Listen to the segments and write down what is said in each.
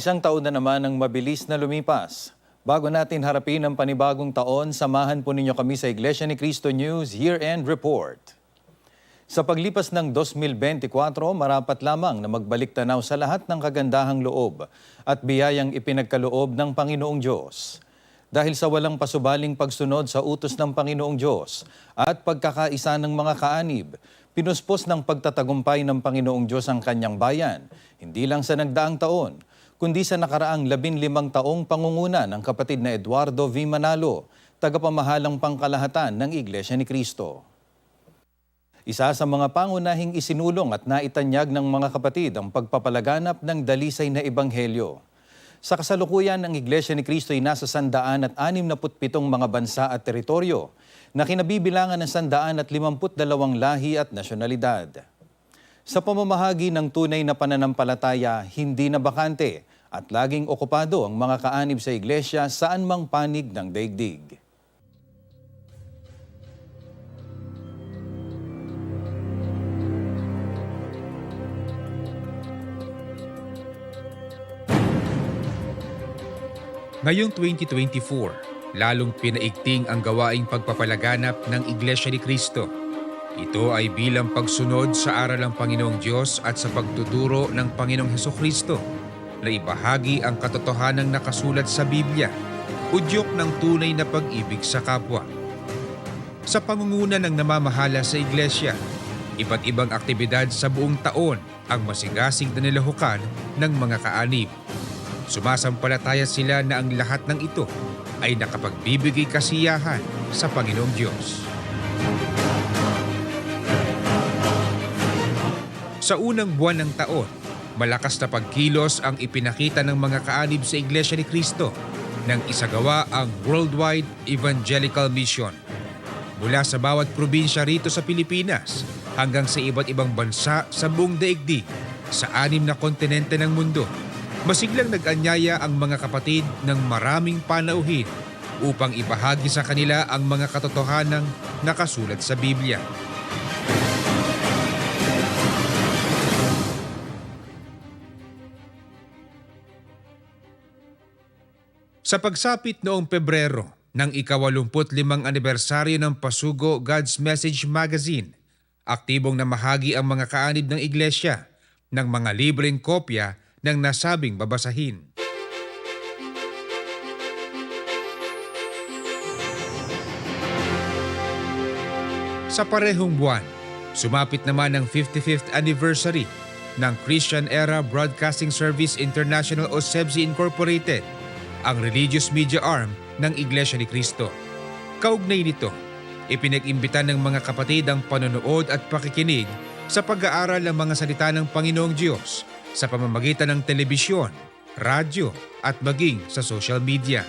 Isang taon na naman ang mabilis na lumipas. Bago natin harapin ang panibagong taon, samahan po ninyo kami sa Iglesia ni Cristo News Year-End Report. Sa paglipas ng 2024, marapat lamang na magbalik tanaw sa lahat ng kagandahang loob at biyayang ipinagkaloob ng Panginoong Diyos. Dahil sa walang pasubaling pagsunod sa utos ng Panginoong Diyos at pagkakaisa ng mga kaanib, pinuspos ng pagtatagumpay ng Panginoong Diyos ang kanyang bayan, hindi lang sa nagdaang taon, kundi sa nakaraang labinlimang taong pangunguna ng kapatid na Eduardo V. Manalo, tagapamahalang pangkalahatan ng Iglesia ni Cristo. Isa sa mga pangunahing isinulong at naitanyag ng mga kapatid ang pagpapalaganap ng dalisay na ebanghelyo. Sa kasalukuyan, ang Iglesia ni Cristo ay nasa sandaan at anim na putpitong mga bansa at teritoryo na kinabibilangan ng sandaan at limamput dalawang lahi at nasyonalidad. Sa pamamahagi ng tunay na pananampalataya, hindi na bakante at laging okupado ang mga kaanib sa iglesia saan mang panig ng daigdig. Ngayong 2024, lalong pinaigting ang gawaing pagpapalaganap ng Iglesia ni Cristo. Ito ay bilang pagsunod sa aral ng Panginoong Diyos at sa pagtuturo ng Panginoong Heso Kristo na ibahagi ang katotohanang nakasulat sa Biblia, udyok ng tunay na pag-ibig sa kapwa. Sa pangunguna ng namamahala sa Iglesia, iba't ibang aktibidad sa buong taon ang masigasig na nilahukan ng mga kaanib. Sumasampalataya sila na ang lahat ng ito ay nakapagbibigay kasiyahan sa Panginoong Diyos. Sa unang buwan ng taon, malakas na pagkilos ang ipinakita ng mga kaanib sa Iglesia ni Cristo nang isagawa ang Worldwide Evangelical Mission. Mula sa bawat probinsya rito sa Pilipinas hanggang sa iba't ibang bansa sa buong daigdig sa anim na kontinente ng mundo, masiglang nag-anyaya ang mga kapatid ng maraming panauhin upang ibahagi sa kanila ang mga katotohanang nakasulat sa Biblia. Sa pagsapit noong Pebrero ng ikawalumput limang anibersaryo ng Pasugo God's Message Magazine, aktibong namahagi ang mga kaanib ng iglesia ng mga libreng kopya ng nasabing babasahin. Sa parehong buwan, sumapit naman ang 55th anniversary ng Christian Era Broadcasting Service International o SEBSI Incorporated, ang religious media arm ng Iglesia ni Cristo. Kaugnay nito, ipinag-imbita ng mga kapatid ang panonood at pakikinig sa pag-aaral ng mga salita ng Panginoong Diyos sa pamamagitan ng telebisyon, radyo at maging sa social media.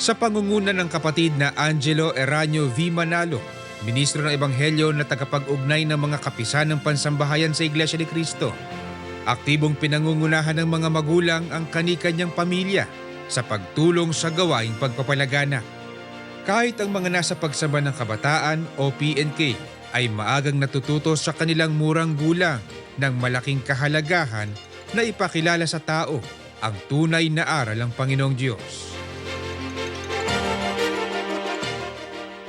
Sa pangunguna ng kapatid na Angelo Eranio V. Manalo, ministro ng Ebanghelyo na tagapag-ugnay ng mga kapisan ng pansambahayan sa Iglesia ni Cristo, aktibong pinangungunahan ng mga magulang ang kanikanyang pamilya sa pagtulong sa gawaing pagpapalagana. Kahit ang mga nasa pagsamba ng kabataan o PNK ay maagang natututo sa kanilang murang gulang ng malaking kahalagahan na ipakilala sa tao ang tunay na aral ng Panginoong Diyos.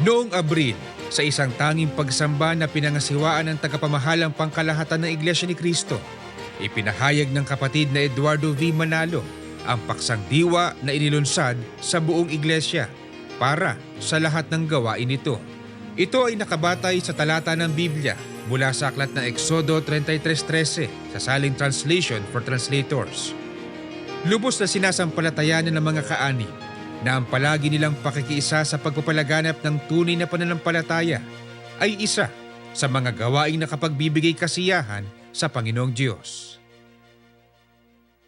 Noong Abril, sa isang tanging pagsamba na pinangasiwaan ng tagapamahalang pangkalahatan ng Iglesia ni Cristo, ipinahayag ng kapatid na Eduardo V. Manalo ang paksang diwa na inilunsad sa buong iglesia para sa lahat ng gawain nito. Ito ay nakabatay sa talata ng Biblia mula sa aklat ng Exodo 33.13 sa Saling Translation for Translators. Lubos na sinasampalatayanan ng mga kaani na ang palagi nilang pakikiisa sa pagpapalaganap ng tunay na pananampalataya ay isa sa mga gawaing nakapagbibigay kasiyahan sa Panginoong Diyos.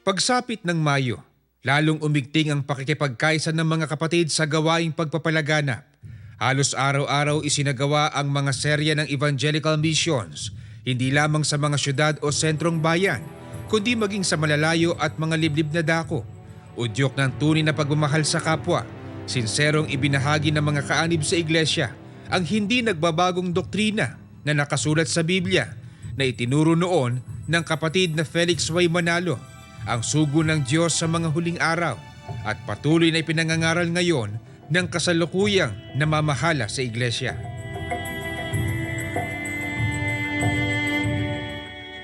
Pagsapit ng Mayo, lalong umigting ang pakikipagkaisa ng mga kapatid sa gawaing pagpapalaganap. Halos araw-araw isinagawa ang mga serya ng evangelical missions, Hindi lamang sa mga syudad o sentrong bayan, kundi maging sa malalayo at mga liblib na dako. Udyok ng tunay na pagmamahal sa kapwa, sinserong ibinahagi ng mga kaanib sa iglesia ang hindi nagbabagong doktrina na nakasulat sa Biblia na itinuro noon ng kapatid na Felix Y. Manalo, ang sugo ng Diyos sa mga huling araw at patuloy na ipinangangaral ngayon ng kasalukuyang namamahala sa iglesia.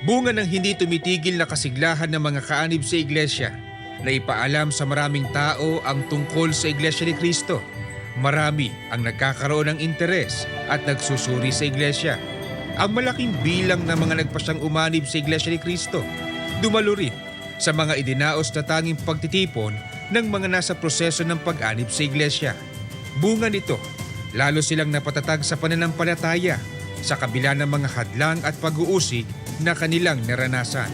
Bunga ng hindi tumitigil na kasiglahan ng mga kaanib sa iglesia na ipaalam sa maraming tao ang tungkol sa iglesia ni Kristo. Marami ang nagkakaroon ng interes at nagsusuri sa iglesia. Ang malaking bilang ng mga nagpasyang umanib sa iglesia ni Kristo, dumalo rin sa mga idinaos na tanging pagtitipon ng mga nasa proseso ng pag-anib sa iglesia. Bunga nito, lalo silang napatatag sa pananampalataya sa kabila ng mga hadlang at pag-uusig na kanilang naranasan.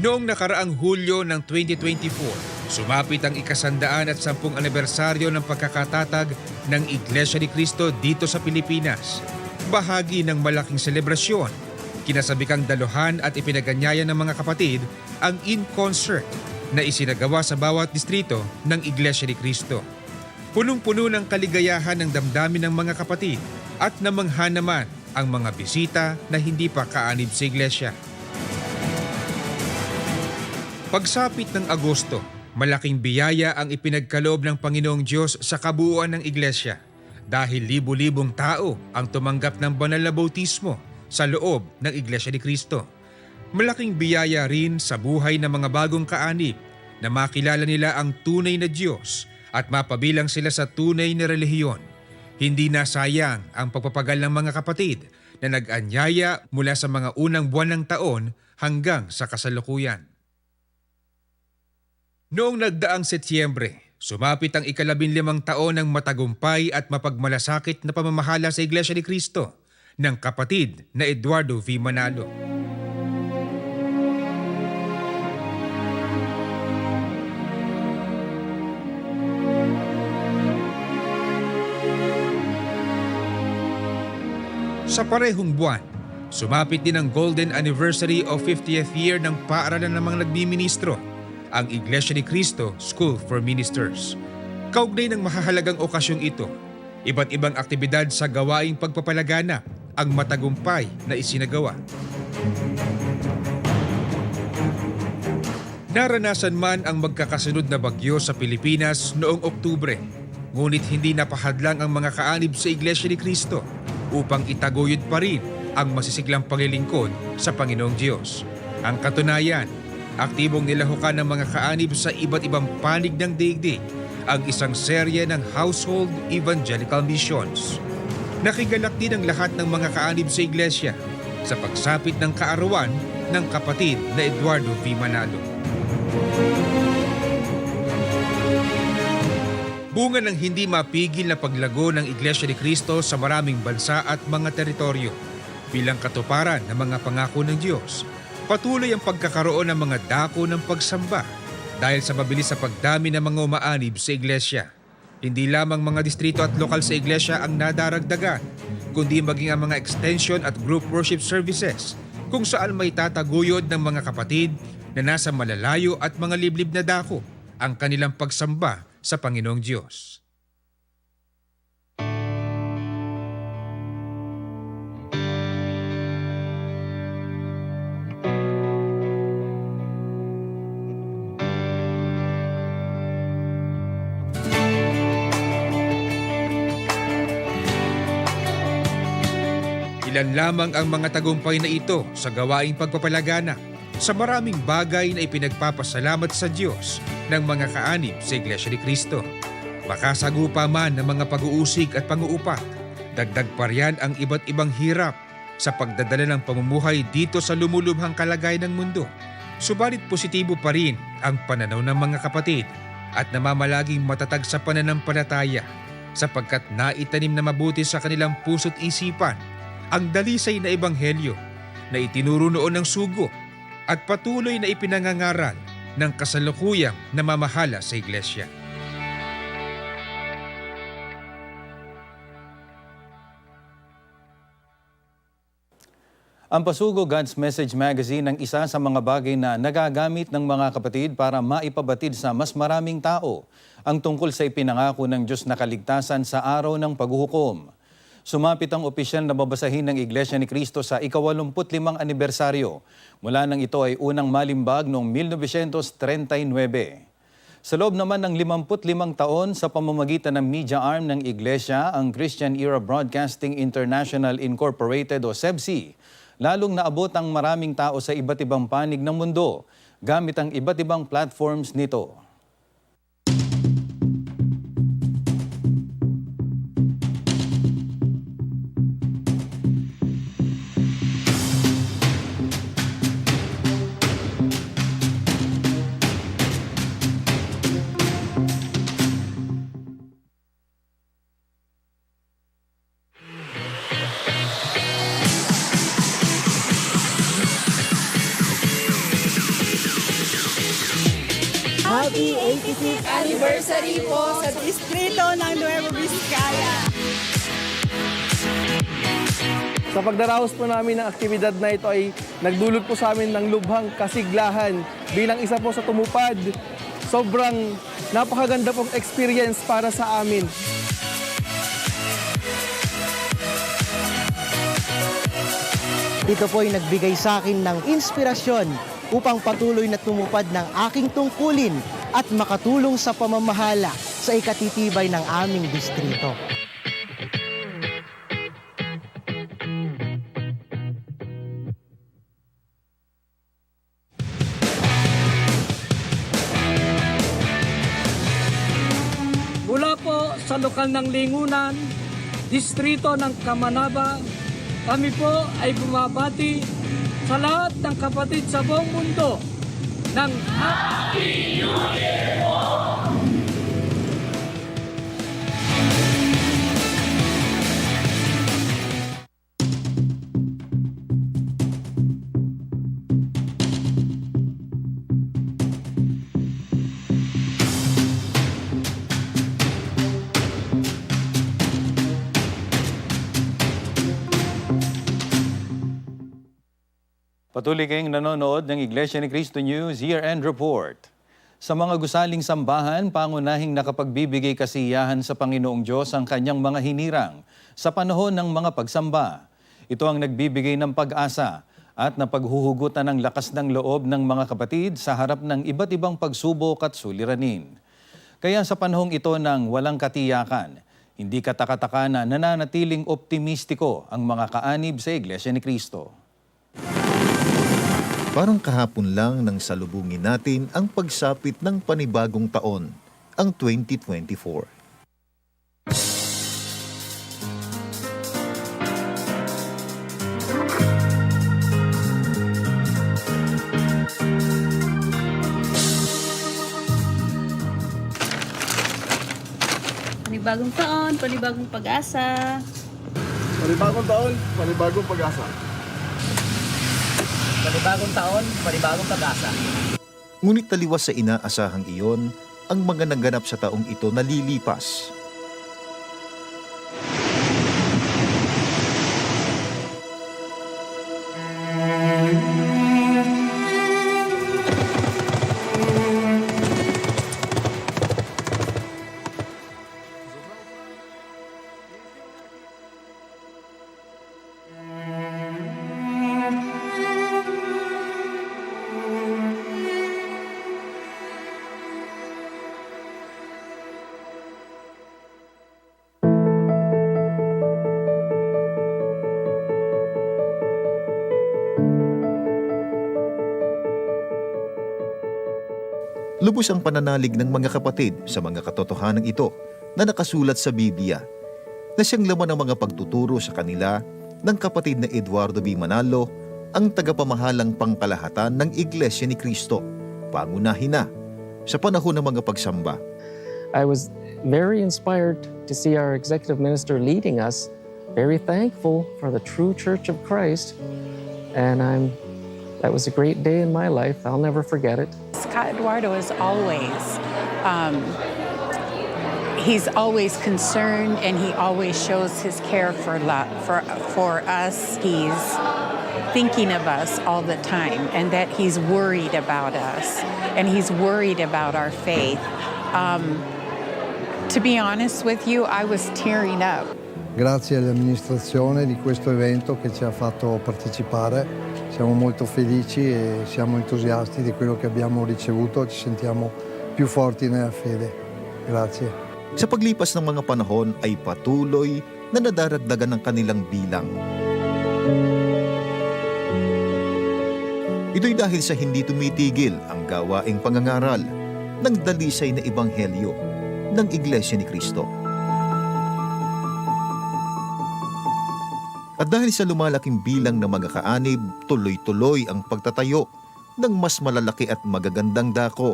Noong nakaraang Hulyo ng 2024, sumapit ang ikasandaan at sampung anibersaryo ng pagkakatatag ng Iglesia ni Cristo dito sa Pilipinas. Bahagi ng malaking selebrasyon, kinasabikang daluhan at ipinaganyaya ng mga kapatid ang in-concert na isinagawa sa bawat distrito ng Iglesia ni Cristo. Punong-puno ng kaligayahan ng damdamin ng mga kapatid at namangha naman ang mga bisita na hindi pa kaanib sa iglesia. Pagsapit ng Agosto, malaking biyaya ang ipinagkaloob ng Panginoong Diyos sa kabuuan ng iglesia dahil libu-libong tao ang tumanggap ng banal na bautismo sa loob ng Iglesia ni Kristo. Malaking biyaya rin sa buhay ng mga bagong kaanib na makilala nila ang tunay na Diyos at mapabilang sila sa tunay na relihiyon. Hindi na sayang ang pagpapagal ng mga kapatid na nag-anyaya mula sa mga unang buwan ng taon hanggang sa kasalukuyan. Noong nagdaang Setyembre, sumapit ang ikalabing limang taon ng matagumpay at mapagmalasakit na pamamahala sa Iglesia ni Cristo ng kapatid na Eduardo V. Manalo. Sa parehong buwan, sumapit din ang golden anniversary of 50th year ng paaralan ng mga nagbiministro, ang Iglesia ni Cristo School for Ministers. Kaugnay ng mahahalagang okasyong ito, iba't ibang aktibidad sa gawaing pagpapalaganap ang matagumpay na isinagawa. Naranasan man ang magkakasunod na bagyo sa Pilipinas noong Oktubre, ngunit hindi napahadlang ang mga kaanib sa Iglesia ni Cristo upang itaguyod pa rin ang masisiglang paglilingkod sa Panginoong Diyos. Ang katunayan, aktibong nilahukan ng mga kaanib sa iba't ibang panig ng daigdig ang isang serye ng Household Evangelical Missions. Nakigalak din ang lahat ng mga kaanib sa iglesia sa pagsapit ng kaarawan ng kapatid na Eduardo V. Manalo. Bunga ng hindi mapigil na paglago ng Iglesia ni Cristo sa maraming bansa at mga teritoryo bilang katuparan ng mga pangako ng Diyos. Patuloy ang pagkakaroon ng mga dako ng pagsamba dahil sa mabilis sa pagdami ng mga umaanib sa iglesia. Hindi lamang mga distrito at lokal sa iglesia ang nadaragdagan, kundi maging ang mga extension at group worship services kung saan may tataguyod ng mga kapatid na nasa malalayo at mga liblib na dako ang kanilang pagsamba sa Panginoong Diyos. Ilan lamang ang mga tagumpay na ito sa gawaing pagpapalagana sa maraming bagay na ipinagpapasalamat sa Diyos ng mga kaanib sa Iglesia ni Cristo. Makasagupa man ng mga pag-uusig at panguupak, dagdag pa riyan ang iba't ibang hirap sa pagdadala ng pamumuhay dito sa lumulubhang kalagayan ng mundo. Subalit positibo pa rin ang pananaw ng mga kapatid at namamalaging matatag sa pananampalataya sapagkat naitanim na mabuti sa kanilang puso't isipan ang dalisay na ebanghelyo na itinuro noon ng sugo at patuloy na ipinangangaral ng kasalukuyang namamahala sa iglesia. Ang Pasugo God's Message Magazine ang isa sa mga bagay na nagagamit ng mga kapatid para maipabatid sa mas maraming tao ang tungkol sa ipinangako ng Diyos na kaligtasan sa araw ng paghuhukom. Sumapit ang opisyal na babasahin ng Iglesia ni Cristo sa ikawalumputlimang anibersaryo mula nang ito ay unang malimbag noong 1939. Sa loob naman ng 55 taon sa pamamagitan ng media arm ng Iglesia, ang Christian Era Broadcasting International Incorporated o SEBC, lalong naabot ang maraming tao sa iba't ibang panig ng mundo gamit ang iba't ibang platforms nito. Distrito ng Nueva Vizcaya. Sa pagdaraos po namin ng aktibidad na ito ay nagdulot po sa amin ng lubhang kasiglahan bilang isa po sa tumupad. Sobrang napakaganda pong experience para sa amin. Ito po ay nagbigay sa akin ng inspirasyon upang patuloy na tumupad ng aking tungkulin at makatulong sa pamamahala sa ikatitibay ng aming distrito. Mula po sa lokal ng Lingunan, distrito ng Kamanaba, kami po ay bumabati sa lahat ng kapatid sa buong mundo ng Patuloy kayong nanonood ng Iglesia ni Cristo News Year-End Report. Sa mga gusaling sambahan, pangunahing nakapagbibigay kasiyahan sa Panginoong Diyos ang kanyang mga hinirang sa panahon ng mga pagsamba. Ito ang nagbibigay ng pag-asa at napaghuhugutan ng lakas ng loob ng mga kapatid sa harap ng iba't ibang pagsubok at suliranin. Kaya sa panahong ito ng walang katiyakan, hindi katakataka na nananatiling optimistiko ang mga kaanib sa Iglesia ni Cristo. Parang kahapon lang nang salubungin natin ang pagsapit ng panibagong taon, ang 2024. Panibagong taon, panibagong pag-asa. Panibagong taon, panibagong pag-asa. Panibagong taon, panibagong pag-asa. Ngunit taliwas sa inaasahang iyon, ang mga naganap sa taong ito nalilipas. Lubos ang pananalig ng mga kapatid sa mga katotohanan ito na nakasulat sa Biblia na siyang laman ng mga pagtuturo sa kanila ng kapatid na Eduardo B. Manalo ang tagapamahalang pangkalahatan ng Iglesia ni Cristo, pangunahin na sa panahon ng mga pagsamba. I was very inspired to see our executive minister leading us, very thankful for the true Church of Christ, and I'm that was a great day in my life. I'll never forget it. Scott Eduardo is always, um, he's always concerned and he always shows his care for, lo- for, for us. He's thinking of us all the time and that He's worried about us and He's worried about our faith. Um, to be honest with you, I was tearing up. Grazie all'amministrazione di questo evento che ci ha fatto partecipare. Siamo molto felici e siamo entusiasti di quello che abbiamo ricevuto, ci sentiamo più forti nella fede. Grazie. Sa paglipas ng mga panahon ay patuloy na nadaragdagan ng kanilang bilang. Ito'y dahil sa hindi tumitigil ang gawaing pangangaral ng dalisay na ebanghelyo ng Iglesia ni Cristo. At dahil sa lumalaking bilang ng mga kaanib, tuloy-tuloy ang pagtatayo ng mas malalaki at magagandang dako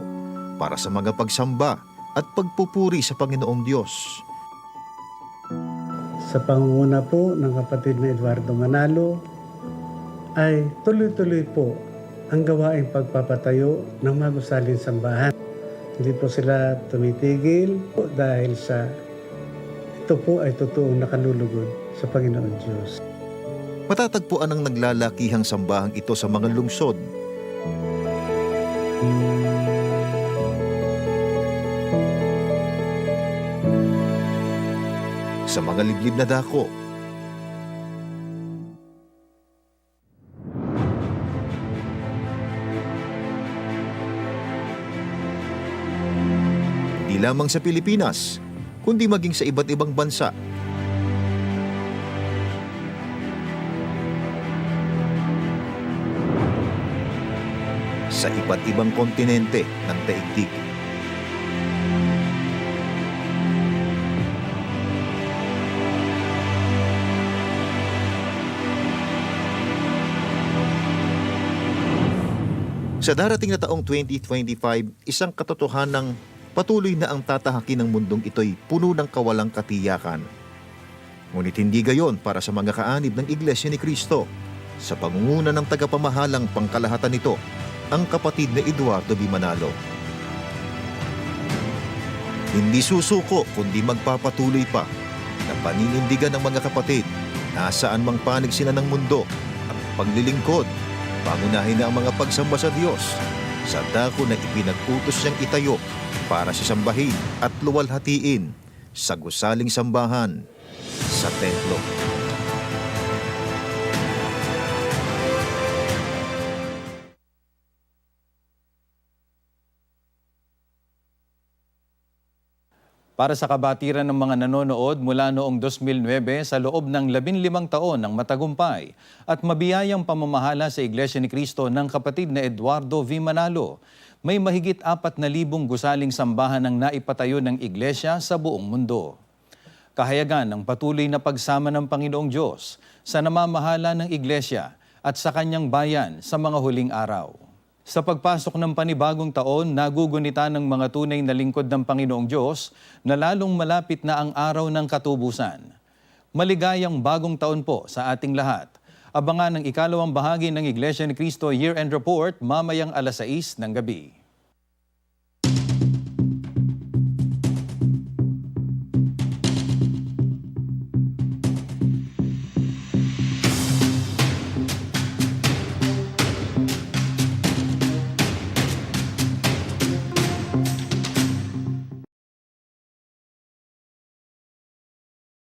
para sa mga pagsamba at pagpupuri sa Panginoong Diyos. Sa pangunguna po ng kapatid na Eduardo Manalo ay tuloy-tuloy po ang gawaing pagpapatayo ng magusaling sambahan. Hindi po sila tumitigil dahil sa ito po ay totoong nakalulugod sa Panginoon Diyos. Matatagpuan ang naglalakihang sambahang ito sa mga lungsod. Sa mga liblib na dako. Hindi lamang sa Pilipinas, kundi maging sa iba't ibang bansa iba't ibang kontinente ng daigdig. Sa darating na taong 2025, isang katotohanang patuloy na ang tatahakin ng mundong ito'y puno ng kawalang katiyakan. Ngunit hindi gayon para sa mga kaanib ng Iglesia ni Kristo. Sa pangunguna ng tagapamahalang pangkalahatan nito, ang kapatid na Eduardo B. Manalo. Hindi susuko kundi magpapatuloy pa na paninindigan ng mga kapatid nasaan mang panig sila ng mundo ang paglilingkod, pangunahin na ang mga pagsamba sa Diyos sa dako na ipinag-utos niyang itayo para sisambahin at luwalhatiin sa gusaling sambahan sa templo. Para sa kabatiran ng mga nanonood mula noong 2009 sa loob ng 15 taon ng matagumpay at mabiyayang pamamahala sa Iglesia ni Cristo ng kapatid na Eduardo V. Manalo, may mahigit 4,000 gusaling sambahan ang naipatayo ng Iglesia sa buong mundo. Kahayagan ng patuloy na pagsama ng Panginoong Diyos sa namamahala ng Iglesia at sa kanyang bayan sa mga huling araw. Sa pagpasok ng panibagong taon, nagugunita ng mga tunay na lingkod ng Panginoong Diyos na lalong malapit na ang araw ng katubusan. Maligayang bagong taon po sa ating lahat. Abangan ang ikalawang bahagi ng Iglesia ni Cristo Year-End Report mamayang alas 6 ng gabi.